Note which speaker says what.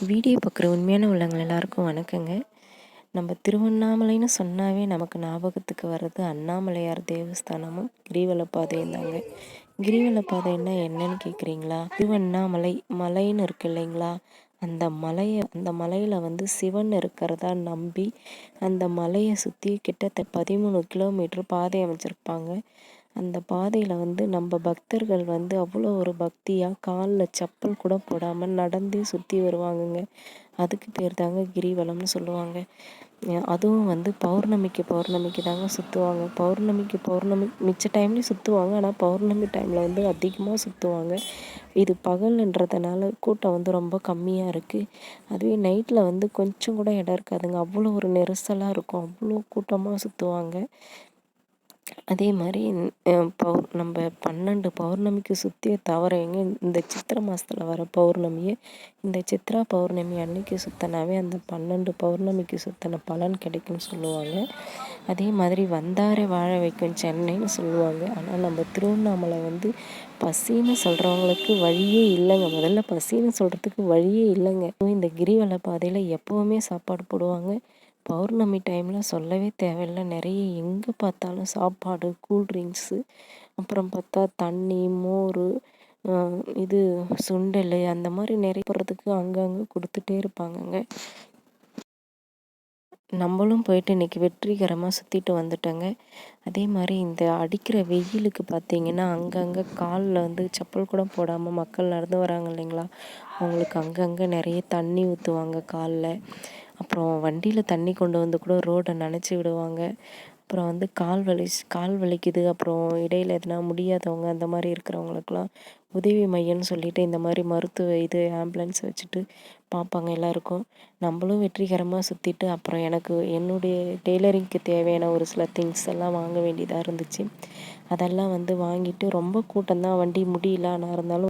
Speaker 1: Video பார்க்குற உண்மையான உள்ளவங்கள் எல்லாருக்கும் வணக்கங்க. நம்ம திருவண்ணாமலைன்னு சொன்னாவே நமக்கு ஞாபகத்துக்கு வர்றது அண்ணாமலையார் தேவஸ்தானமும் கிரிவல பாதையும் தாங்க. கிரிவல பாதைன்னா என்னன்னு கேட்குறீங்களா திருவண்ணாமலை மலைன்னு இருக்கு இல்லைங்களா? அந்த மலையை அந்த மலையில் வந்து சிவன் இருக்கிறதா நம்பி அந்த மலையை சுற்றி கிட்டத்தட்ட பதிமூணு கிலோமீட்டர் பாதை அமைச்சிருப்பாங்க. அந்த பாதையில் வந்து நம்ம பக்தர்கள் வந்து அவ்வளோ ஒரு பக்தியாக காலில் செப்பல் கூட போடாமல் நடந்தே சுற்றி வருவாங்கங்க. அதுக்கு பேர் தாங்க கிரிவலம்னு சொல்லுவாங்க. அதுவும் வந்து பௌர்ணமிக்கு பௌர்ணமிக்கு தாங்க சுற்றுவாங்க பௌர்ணமிக்கு பௌர்ணமி மிச்ச டைம்லேயும் சுற்றுவாங்க ஆனால் பௌர்ணமி டைமில் வந்து அதிகமாக சுற்றுவாங்க இது பகல்ன்றதுனால கூட்டம் வந்து ரொம்ப கம்மியாக இருக்குது அதுவே நைட்டில் வந்து கொஞ்சம் கூட இடம் இருக்காதுங்க. அவ்வளோ ஒரு நெரிசலாக இருக்கும். அவ்வளோ கூட்டமாக சுற்றுவாங்க அதே மாதிரி பௌர் நம்ம பன்னெண்டு பௌர்ணமிக்கு சுற்றிய தவறைங்க இந்த சித்திரை மாதத்துல வர பௌர்ணமியை இந்த சித்ரா பௌர்ணமி அன்னைக்கு சுற்றினாவே அந்த பன்னெண்டு பௌர்ணமிக்கு சுற்றின பலன் கிடைக்கும்னு சொல்லுவாங்க. அதே மாதிரி வந்தாரை வாழ வைக்கும் சென்னைன்னு சொல்லுவாங்க. ஆனால் நம்ம திருவண்ணாமலை வந்து பசின்னு சொல்கிறவங்களுக்கு வழியே இல்லைங்க. முதல்ல பசின்னு சொல்கிறதுக்கு வழியே இல்லைங்க. இந்த கிரிவல பாதையில் எப்போவுமே சாப்பாடு போடுவாங்க. பௌர்ணமி டைமில் சொல்லவே தேவையில்ல. நிறைய எங்கே பார்த்தாலும் சாப்பாடு கூல்ட்ரிங்க்ஸு அப்புறம் பார்த்தா தண்ணி மோர் இது சுண்டல் அந்த மாதிரி நிறைய போகிறதுக்கு அங்கங்கே கொடுத்துட்டே இருப்பாங்கங்க. நம்மளும் போயிட்டு இன்றைக்கி வெற்றிகரமாக சுற்றிட்டு வந்துட்டோங்க. அதே மாதிரி இந்த அடிக்கிற வெயிலுக்கு பார்த்தீங்கன்னா அங்கங்கே காலில் வந்து செப்பல் கூட போடாமல் மக்கள் நடந்து வராங்க இல்லைங்களா? அவங்களுக்கு அங்கங்கே நிறைய தண்ணி ஊற்றுவாங்க காலில். அப்புறம் வண்டியில் தண்ணி கொண்டு வந்து கூட ரோடை நனைச்சி விடுவாங்க. அப்புறம் வந்து கால் வலி கால் வலிக்குது. அப்புறம் இடையில் எதுனா முடியாதவங்க அந்த மாதிரி இருக்கிறவங்களுக்குலாம் உதவி மையம்னு சொல்லிட்டு இந்த மாதிரி மருத்துவ இது ஆம்புலன்ஸ் வச்சுட்டு பார்ப்பாங்க எல்லாருக்கும். நம்மளும் வெற்றிகரமாக சுற்றிட்டு அப்புறம் எனக்கு என்னுடைய டெய்லரிங்க்கு தேவையான ஒரு சில திங்ஸ் எல்லாம் வாங்க வேண்டியதாக இருந்துச்சு. அதெல்லாம் வந்து வாங்கிட்டு ரொம்ப கூட்டம் தான். வண்டி முடியல ஆனால் இருந்தாலும்